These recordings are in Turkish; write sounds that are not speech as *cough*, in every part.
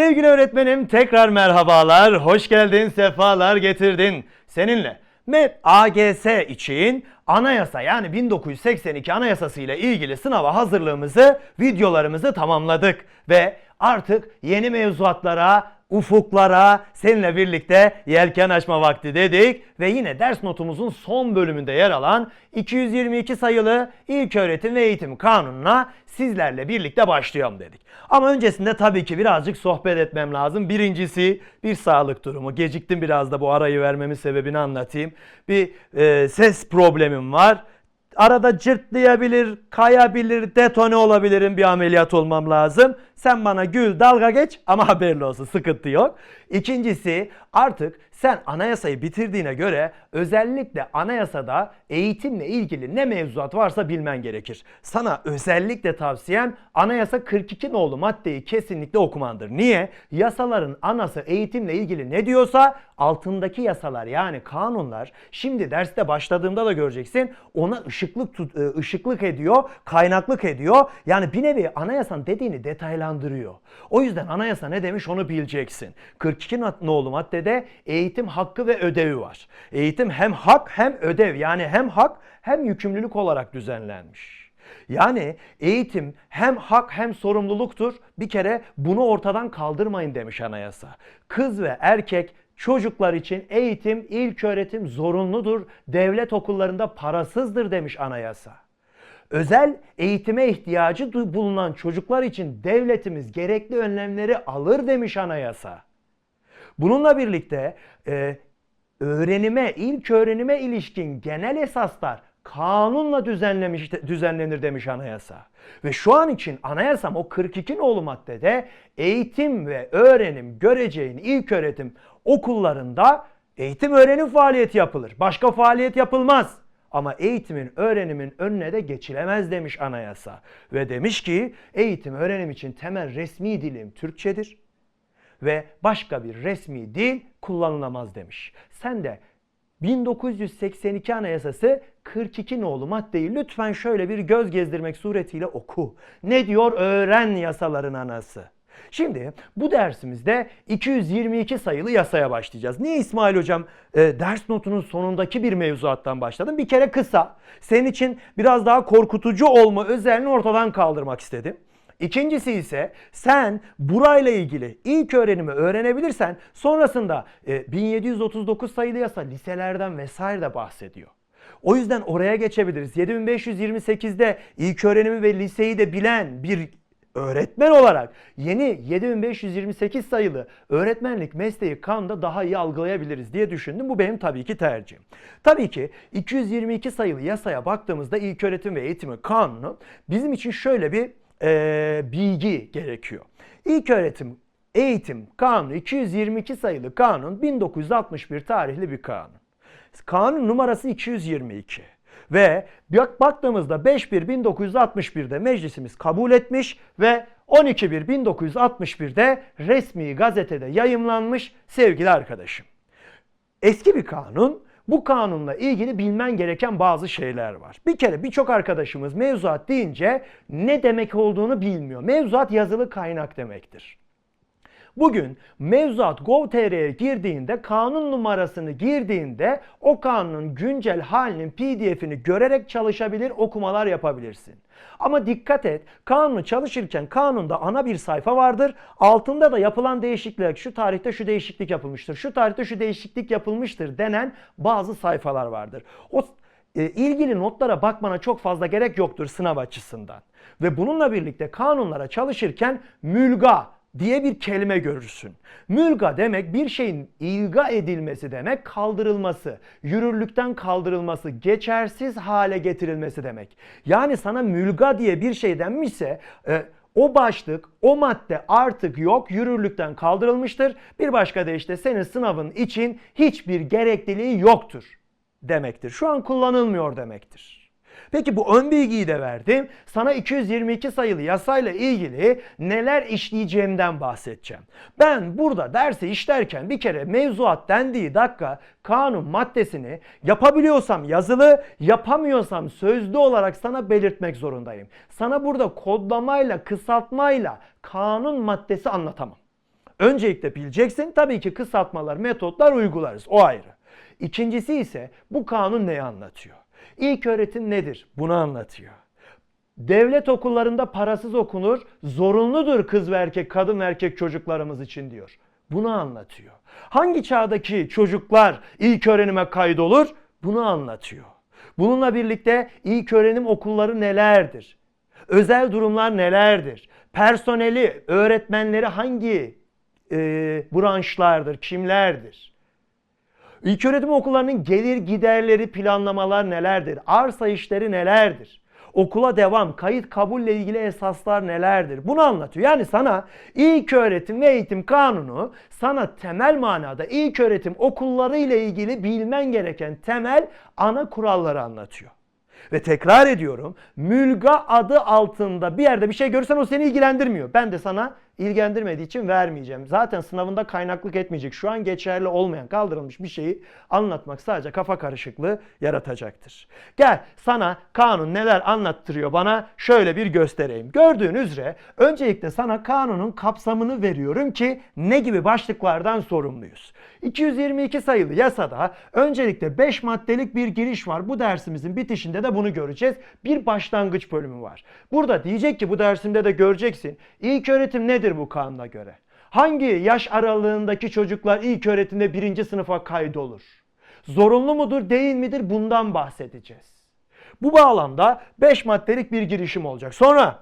Sevgili öğretmenim tekrar merhabalar. Hoş geldin, sefalar getirdin. Seninle MEP AGS için anayasa yani 1982 anayasası ile ilgili sınava hazırlığımızı, videolarımızı tamamladık. Ve artık yeni mevzuatlara, ufuklara seninle birlikte yelken açma vakti dedik ve yine ders notumuzun son bölümünde yer alan 222 sayılı İlköğretim ve Eğitim Kanunu'na sizlerle birlikte başlayalım dedik. Ama öncesinde tabii ki birazcık sohbet etmem lazım. Birincisi bir sağlık durumu. Geciktim biraz da bu arayı vermemin sebebini anlatayım. Bir e, ses problemim var. Arada cırtlayabilir, kayabilir, detone olabilirim bir ameliyat olmam lazım. Sen bana gül, dalga geç ama *laughs* haberli olsun sıkıntı yok. İkincisi artık sen anayasayı bitirdiğine göre özellikle anayasada eğitimle ilgili ne mevzuat varsa bilmen gerekir. Sana özellikle tavsiyem anayasa 42 nolu maddeyi kesinlikle okumandır. Niye? Yasaların anası eğitimle ilgili ne diyorsa altındaki yasalar yani kanunlar şimdi derste başladığımda da göreceksin ona ışıklık tut, e, ışıklık ediyor, kaynaklık ediyor. Yani bir nevi anayasanın dediğini detaylandırıyor. O yüzden anayasa ne demiş onu bileceksin. 42 nolu maddede eğitim hakkı ve ödevi var. Eğitim hem hak hem ödev yani hem hak hem yükümlülük olarak düzenlenmiş. Yani eğitim hem hak hem sorumluluktur. Bir kere bunu ortadan kaldırmayın demiş anayasa. Kız ve erkek çocuklar için eğitim, ilk öğretim zorunludur. Devlet okullarında parasızdır demiş anayasa. Özel eğitime ihtiyacı bulunan çocuklar için devletimiz gerekli önlemleri alır demiş anayasa. Bununla birlikte e, öğrenime, ilk öğrenime ilişkin genel esaslar kanunla düzenlemiş, düzenlenir demiş anayasa. Ve şu an için anayasam o 42 nolu maddede eğitim ve öğrenim göreceğin ilk öğretim okullarında eğitim öğrenim faaliyeti yapılır. Başka faaliyet yapılmaz. Ama eğitimin, öğrenimin önüne de geçilemez demiş anayasa. Ve demiş ki eğitim, öğrenim için temel resmi dilim Türkçedir ve başka bir resmi dil kullanılamaz demiş. Sen de 1982 Anayasası 42 nolu maddeyi lütfen şöyle bir göz gezdirmek suretiyle oku. Ne diyor öğren yasaların anası. Şimdi bu dersimizde 222 sayılı yasaya başlayacağız. Niye İsmail Hocam e, ders notunun sonundaki bir mevzuattan başladım? Bir kere kısa. Senin için biraz daha korkutucu olma özelliğini ortadan kaldırmak istedim. İkincisi ise sen burayla ilgili ilk öğrenimi öğrenebilirsen sonrasında e, 1739 sayılı yasa liselerden vesaire de bahsediyor. O yüzden oraya geçebiliriz. 7528'de ilk öğrenimi ve liseyi de bilen bir öğretmen olarak yeni 7528 sayılı öğretmenlik mesleği kanunda daha iyi algılayabiliriz diye düşündüm. Bu benim tabii ki tercihim. Tabii ki 222 sayılı yasaya baktığımızda ilk öğretim ve eğitimi kanunu bizim için şöyle bir e, bilgi gerekiyor. İlk öğretim eğitim kanunu 222 sayılı kanun 1961 tarihli bir kanun. Kanun numarası 222. Ve bak- baktığımızda 5.1.1961'de meclisimiz kabul etmiş ve 12.1.1961'de resmi gazetede yayımlanmış sevgili arkadaşım. Eski bir kanun. Bu kanunla ilgili bilmen gereken bazı şeyler var. Bir kere birçok arkadaşımız mevzuat deyince ne demek olduğunu bilmiyor. Mevzuat yazılı kaynak demektir. Bugün mevzuat gov.tr'ye girdiğinde kanun numarasını girdiğinde o kanunun güncel halinin pdf'ini görerek çalışabilir, okumalar yapabilirsin. Ama dikkat et kanunu çalışırken kanunda ana bir sayfa vardır. Altında da yapılan değişiklikler şu tarihte şu değişiklik yapılmıştır. Şu tarihte şu değişiklik yapılmıştır denen bazı sayfalar vardır. O e, ilgili notlara bakmana çok fazla gerek yoktur sınav açısından. Ve bununla birlikte kanunlara çalışırken mülga diye bir kelime görürsün. Mülga demek bir şeyin ilga edilmesi demek, kaldırılması, yürürlükten kaldırılması, geçersiz hale getirilmesi demek. Yani sana mülga diye bir şey denmişse e, o başlık, o madde artık yok, yürürlükten kaldırılmıştır. Bir başka deyişle senin sınavın için hiçbir gerekliliği yoktur demektir. Şu an kullanılmıyor demektir. Peki bu ön bilgiyi de verdim. Sana 222 sayılı yasayla ilgili neler işleyeceğimden bahsedeceğim. Ben burada dersi işlerken bir kere mevzuat dendiği dakika kanun maddesini yapabiliyorsam yazılı, yapamıyorsam sözlü olarak sana belirtmek zorundayım. Sana burada kodlamayla, kısaltmayla kanun maddesi anlatamam. Öncelikle bileceksin. Tabii ki kısaltmalar, metotlar uygularız. O ayrı. İkincisi ise bu kanun neyi anlatıyor? İlk öğretim nedir? Bunu anlatıyor. Devlet okullarında parasız okunur, zorunludur kız ve erkek, kadın ve erkek çocuklarımız için diyor. Bunu anlatıyor. Hangi çağdaki çocuklar ilk öğrenime kaydolur? Bunu anlatıyor. Bununla birlikte ilk öğrenim okulları nelerdir? Özel durumlar nelerdir? Personeli, öğretmenleri hangi e, branşlardır, kimlerdir? İlköğretim okullarının gelir giderleri planlamalar nelerdir? Arsa işleri nelerdir? Okula devam, kayıt kabulle ilgili esaslar nelerdir? Bunu anlatıyor. Yani sana ilk öğretim ve eğitim kanunu sana temel manada ilk öğretim okulları ile ilgili bilmen gereken temel ana kuralları anlatıyor. Ve tekrar ediyorum, mülga adı altında bir yerde bir şey görürsen o seni ilgilendirmiyor. Ben de sana ilgilendirmediği için vermeyeceğim. Zaten sınavında kaynaklık etmeyecek. Şu an geçerli olmayan, kaldırılmış bir şeyi anlatmak sadece kafa karışıklığı yaratacaktır. Gel sana kanun neler anlattırıyor bana şöyle bir göstereyim. Gördüğün üzere öncelikle sana kanunun kapsamını veriyorum ki ne gibi başlıklardan sorumluyuz. 222 sayılı yasada öncelikle 5 maddelik bir giriş var. Bu dersimizin bitişinde de bunu göreceğiz. Bir başlangıç bölümü var. Burada diyecek ki bu dersimde de göreceksin. İlk öğretim nedir bu kanuna göre? Hangi yaş aralığındaki çocuklar ilk öğretimde birinci sınıfa kaydolur? Zorunlu mudur değil midir bundan bahsedeceğiz. Bu bağlamda 5 maddelik bir girişim olacak. Sonra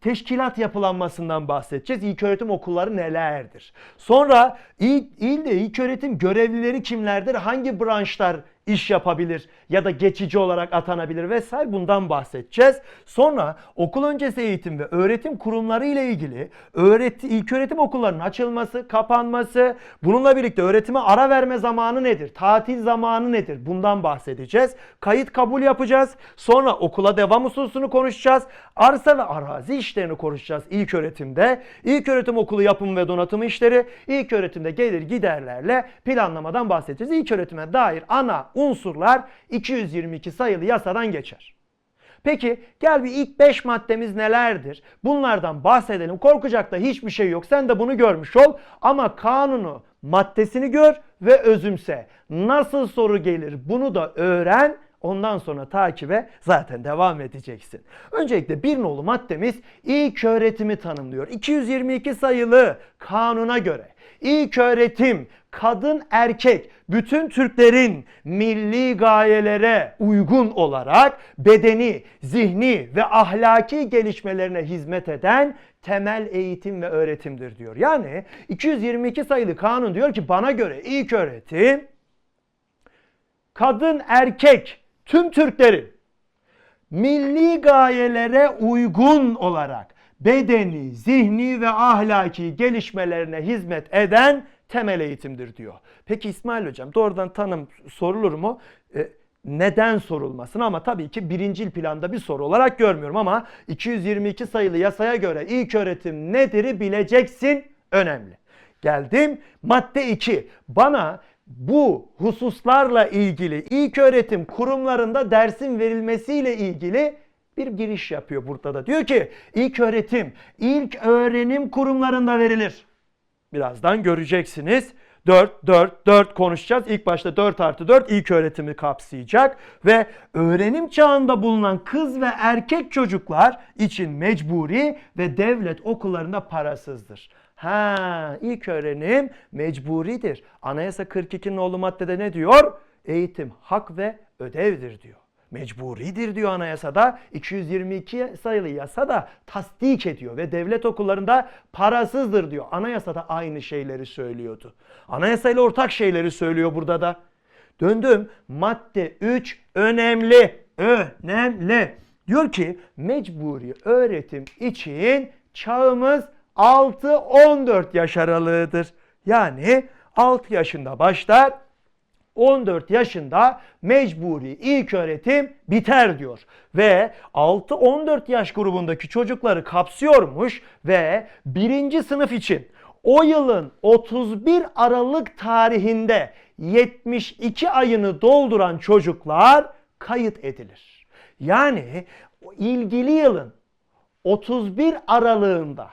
teşkilat yapılanmasından bahsedeceğiz. İlköğretim okulları nelerdir? Sonra il, ilde ilköğretim görevlileri kimlerdir? Hangi branşlar iş yapabilir ya da geçici olarak atanabilir vesaire bundan bahsedeceğiz. Sonra okul öncesi eğitim ve öğretim kurumları ile ilgili öğreti, ilköğretim okullarının açılması, kapanması, bununla birlikte öğretime ara verme zamanı nedir? Tatil zamanı nedir? Bundan bahsedeceğiz. Kayıt kabul yapacağız. Sonra okula devam hususunu konuşacağız. Arsa ve arazi işlerini konuşacağız ilk öğretimde. İlk öğretim okulu yapım ve donatım işleri, ilk öğretimde gelir giderlerle planlamadan bahsedeceğiz. İlk öğretime dair ana unsurlar 222 sayılı yasadan geçer. Peki gel bir ilk 5 maddemiz nelerdir? Bunlardan bahsedelim. Korkacak da hiçbir şey yok. Sen de bunu görmüş ol. Ama kanunu, maddesini gör ve özümse. Nasıl soru gelir bunu da öğren. Ondan sonra takibe zaten devam edeceksin. Öncelikle bir nolu maddemiz ilk öğretimi tanımlıyor. 222 sayılı kanuna göre ilk öğretim kadın erkek bütün Türklerin milli gayelere uygun olarak bedeni, zihni ve ahlaki gelişmelerine hizmet eden temel eğitim ve öğretimdir diyor. Yani 222 sayılı kanun diyor ki bana göre ilk öğretim kadın erkek tüm Türklerin milli gayelere uygun olarak bedeni, zihni ve ahlaki gelişmelerine hizmet eden temel eğitimdir diyor. Peki İsmail Hocam doğrudan tanım sorulur mu? E, neden sorulmasın ama tabii ki birincil planda bir soru olarak görmüyorum ama 222 sayılı yasaya göre ilk öğretim nedir'i bileceksin önemli. Geldim madde 2. Bana bu hususlarla ilgili ilk öğretim kurumlarında dersin verilmesiyle ilgili bir giriş yapıyor burada da. Diyor ki ilk öğretim ilk öğrenim kurumlarında verilir. Birazdan göreceksiniz. 4, 4, 4 konuşacağız. İlk başta 4 artı 4 ilk öğretimi kapsayacak. Ve öğrenim çağında bulunan kız ve erkek çocuklar için mecburi ve devlet okullarında parasızdır. Ha, ilk öğrenim mecburidir. Anayasa 42 nolu maddede ne diyor? Eğitim hak ve ödevdir diyor. Mecburidir diyor anayasada. 222 sayılı yasada tasdik ediyor ve devlet okullarında parasızdır diyor. Anayasada aynı şeyleri söylüyordu. Anayasayla ortak şeyleri söylüyor burada da. Döndüm madde 3 önemli. Önemli. Diyor ki mecburi öğretim için çağımız 6-14 yaş aralığıdır. Yani 6 yaşında başlar 14 yaşında mecburi ilk öğretim biter diyor. Ve 6-14 yaş grubundaki çocukları kapsıyormuş ve birinci sınıf için o yılın 31 Aralık tarihinde 72 ayını dolduran çocuklar kayıt edilir. Yani ilgili yılın 31 aralığında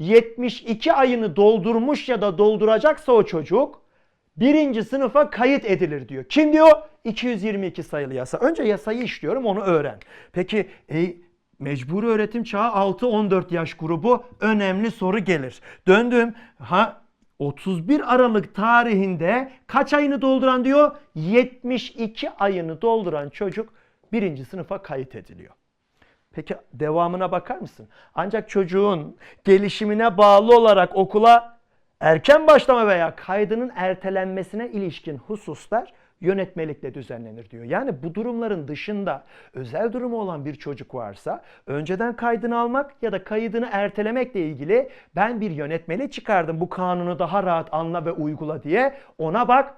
72 ayını doldurmuş ya da dolduracaksa o çocuk birinci sınıfa kayıt edilir diyor. Kim diyor? 222 sayılı yasa. Önce yasayı işliyorum onu öğren. Peki e, mecburi öğretim çağı 6-14 yaş grubu önemli soru gelir. Döndüm. Ha 31 Aralık tarihinde kaç ayını dolduran diyor? 72 ayını dolduran çocuk birinci sınıfa kayıt ediliyor. Peki devamına bakar mısın? Ancak çocuğun gelişimine bağlı olarak okula erken başlama veya kaydının ertelenmesine ilişkin hususlar yönetmelikle düzenlenir diyor. Yani bu durumların dışında özel durumu olan bir çocuk varsa önceden kaydını almak ya da kaydını ertelemekle ilgili ben bir yönetmeliği çıkardım bu kanunu daha rahat anla ve uygula diye ona bak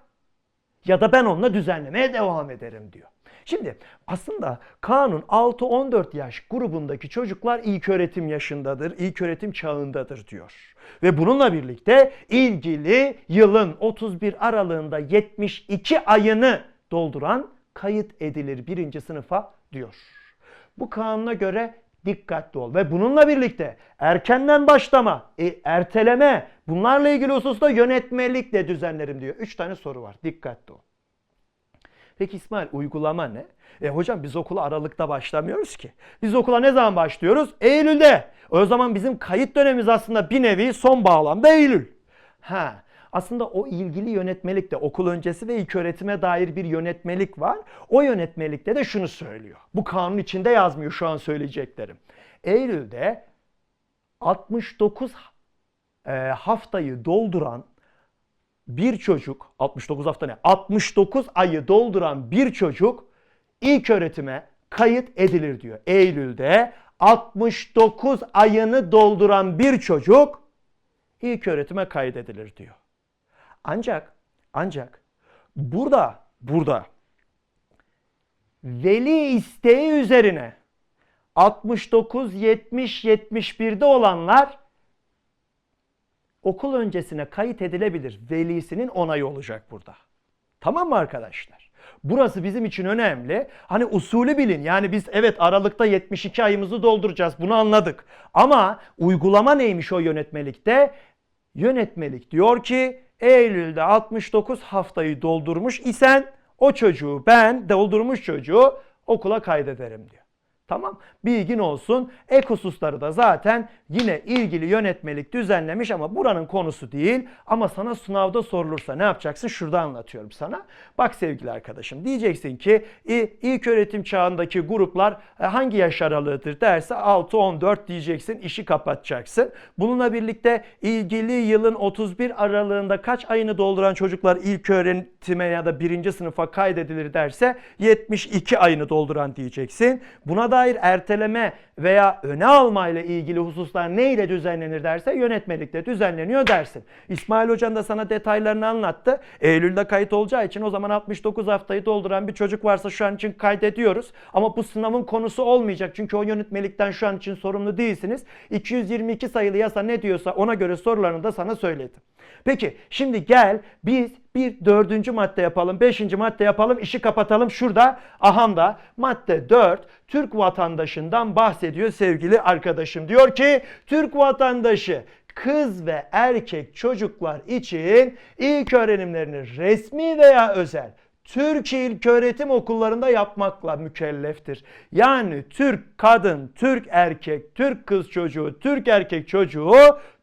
ya da ben onunla düzenlemeye devam ederim diyor. Şimdi aslında kanun 6-14 yaş grubundaki çocuklar ilk öğretim yaşındadır, ilk öğretim çağındadır diyor. Ve bununla birlikte ilgili yılın 31 aralığında 72 ayını dolduran kayıt edilir birinci sınıfa diyor. Bu kanuna göre dikkatli ol. Ve bununla birlikte erkenden başlama, e, erteleme bunlarla ilgili hususta yönetmelikle düzenlerim diyor. Üç tane soru var. Dikkatli ol. Peki İsmail uygulama ne? E hocam biz okula Aralık'ta başlamıyoruz ki. Biz okula ne zaman başlıyoruz? Eylül'de. O zaman bizim kayıt dönemimiz aslında bir nevi son bağlamda Eylül. Ha, aslında o ilgili yönetmelikte okul öncesi ve ilk öğretime dair bir yönetmelik var. O yönetmelikte de şunu söylüyor. Bu kanun içinde yazmıyor şu an söyleyeceklerim. Eylül'de 69 e, haftayı dolduran bir çocuk 69 hafta ne? 69 ayı dolduran bir çocuk ilk öğretime kayıt edilir diyor. Eylül'de 69 ayını dolduran bir çocuk ilk öğretime kaydedilir diyor. Ancak ancak burada burada veli isteği üzerine 69 70 71'de olanlar okul öncesine kayıt edilebilir. Velisinin onayı olacak burada. Tamam mı arkadaşlar? Burası bizim için önemli. Hani usulü bilin. Yani biz evet Aralık'ta 72 ayımızı dolduracağız. Bunu anladık. Ama uygulama neymiş o yönetmelikte? Yönetmelik diyor ki Eylül'de 69 haftayı doldurmuş isen o çocuğu ben doldurmuş çocuğu okula kaydederim diyor. Tamam. Bilgin olsun. Ek hususları da zaten yine ilgili yönetmelik düzenlemiş ama buranın konusu değil. Ama sana sınavda sorulursa ne yapacaksın? Şurada anlatıyorum sana. Bak sevgili arkadaşım diyeceksin ki ilk öğretim çağındaki gruplar e, hangi yaş aralığıdır derse 6-14 diyeceksin. işi kapatacaksın. Bununla birlikte ilgili yılın 31 aralığında kaç ayını dolduran çocuklar ilk öğretime ya da birinci sınıfa kaydedilir derse 72 ayını dolduran diyeceksin. Buna dair erteleme veya öne alma ile ilgili hususlar ne ile düzenlenir derse yönetmelikte düzenleniyor dersin. İsmail Hocan da sana detaylarını anlattı. Eylül'de kayıt olacağı için o zaman 69 haftayı dolduran bir çocuk varsa şu an için kaydediyoruz. Ama bu sınavın konusu olmayacak. Çünkü o yönetmelikten şu an için sorumlu değilsiniz. 222 sayılı yasa ne diyorsa ona göre sorularını da sana söyledim. Peki şimdi gel biz bir dördüncü madde yapalım, beşinci madde yapalım, işi kapatalım. Şurada ahamda madde 4 Türk vatandaşından bahsediyor sevgili arkadaşım. Diyor ki Türk vatandaşı kız ve erkek çocuklar için ilk öğrenimlerini resmi veya özel Türk öğretim okullarında yapmakla mükelleftir. Yani Türk kadın, Türk erkek, Türk kız çocuğu, Türk erkek çocuğu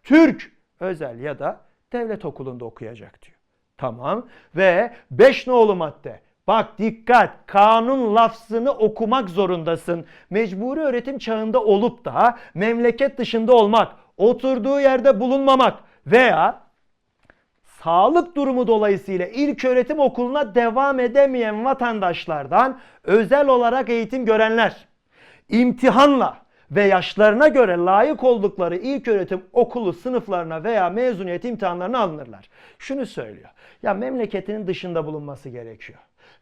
Türk özel ya da devlet okulunda okuyacak diyor. Tamam ve 5 nolu madde. Bak dikkat kanun lafzını okumak zorundasın. Mecburi öğretim çağında olup da memleket dışında olmak, oturduğu yerde bulunmamak veya sağlık durumu dolayısıyla ilk öğretim okuluna devam edemeyen vatandaşlardan özel olarak eğitim görenler imtihanla ve yaşlarına göre layık oldukları ilk öğretim okulu sınıflarına veya mezuniyet imtihanlarına alınırlar. Şunu söylüyor. Ya memleketinin dışında bulunması gerekiyor.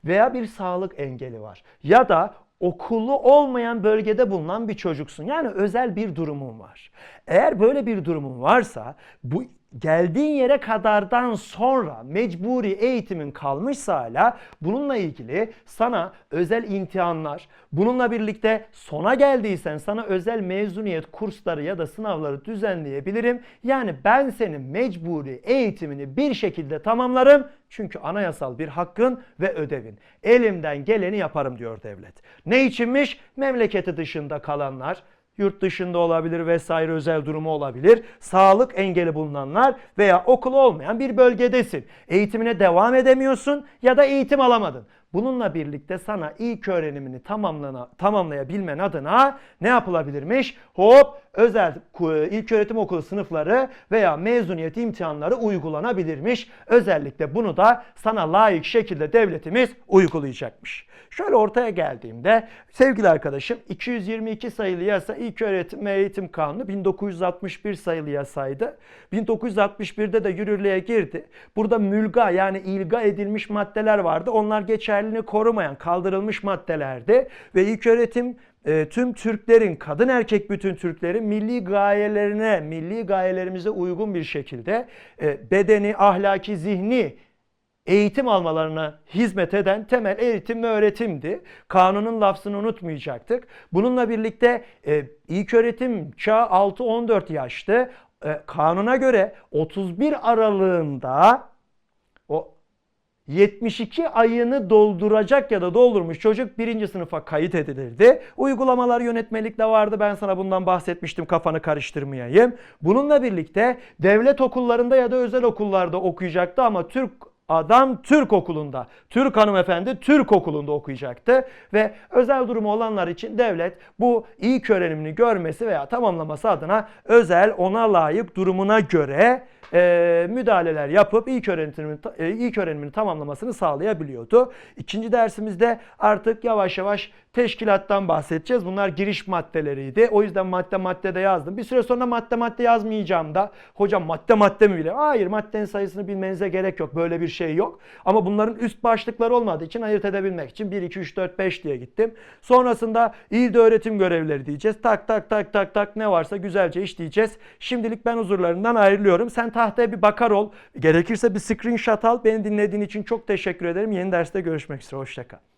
Veya bir sağlık engeli var. Ya da okulu olmayan bölgede bulunan bir çocuksun. Yani özel bir durumun var. Eğer böyle bir durumun varsa bu geldiğin yere kadardan sonra mecburi eğitimin kalmışsa hala bununla ilgili sana özel imtihanlar, bununla birlikte sona geldiysen sana özel mezuniyet kursları ya da sınavları düzenleyebilirim. Yani ben senin mecburi eğitimini bir şekilde tamamlarım. Çünkü anayasal bir hakkın ve ödevin. Elimden geleni yaparım diyor devlet. Ne içinmiş? Memleketi dışında kalanlar, yurt dışında olabilir vesaire özel durumu olabilir. Sağlık engeli bulunanlar veya okulu olmayan bir bölgedesin. Eğitimine devam edemiyorsun ya da eğitim alamadın. Bununla birlikte sana ilk öğrenimini tamamlana, tamamlayabilmen adına ne yapılabilirmiş? Hop özel ilk öğretim okulu sınıfları veya mezuniyet imtihanları uygulanabilirmiş. Özellikle bunu da sana layık şekilde devletimiz uygulayacakmış. Şöyle ortaya geldiğimde sevgili arkadaşım 222 sayılı yasa ilk öğretim ve eğitim kanunu 1961 sayılı yasaydı. 1961'de de yürürlüğe girdi. Burada mülga yani ilga edilmiş maddeler vardı. Onlar geçerliliğini korumayan kaldırılmış maddelerdi ve ilk öğretim e, tüm Türklerin, kadın erkek bütün Türklerin milli gayelerine, milli gayelerimize uygun bir şekilde e, bedeni, ahlaki, zihni eğitim almalarına hizmet eden temel eğitim ve öğretimdi. Kanunun lafzını unutmayacaktık. Bununla birlikte e, ilk öğretim çağı 6-14 yaştı. E, kanuna göre 31 aralığında 72 ayını dolduracak ya da doldurmuş çocuk birinci sınıfa kayıt edilirdi. Uygulamalar yönetmelikte vardı. Ben sana bundan bahsetmiştim kafanı karıştırmayayım. Bununla birlikte devlet okullarında ya da özel okullarda okuyacaktı ama Türk adam Türk okulunda, Türk hanımefendi Türk okulunda okuyacaktı ve özel durumu olanlar için devlet bu ilk öğrenimini görmesi veya tamamlaması adına özel ona layık durumuna göre e, müdahaleler yapıp ilk öğrenimini e, ilk öğrenimini tamamlamasını sağlayabiliyordu. İkinci dersimizde artık yavaş yavaş teşkilattan bahsedeceğiz. Bunlar giriş maddeleriydi. O yüzden madde maddede yazdım. Bir süre sonra madde madde yazmayacağım da. Hocam madde madde mi bile? Hayır maddenin sayısını bilmenize gerek yok. Böyle bir şey yok. Ama bunların üst başlıkları olmadığı için ayırt edebilmek için 1, 2, 3, 4, 5 diye gittim. Sonrasında ilde öğretim görevleri diyeceğiz. Tak tak tak tak tak ne varsa güzelce işleyeceğiz. Şimdilik ben huzurlarından ayrılıyorum. Sen tahtaya bir bakar ol. Gerekirse bir screenshot al. Beni dinlediğin için çok teşekkür ederim. Yeni derste görüşmek üzere. Hoşçakal.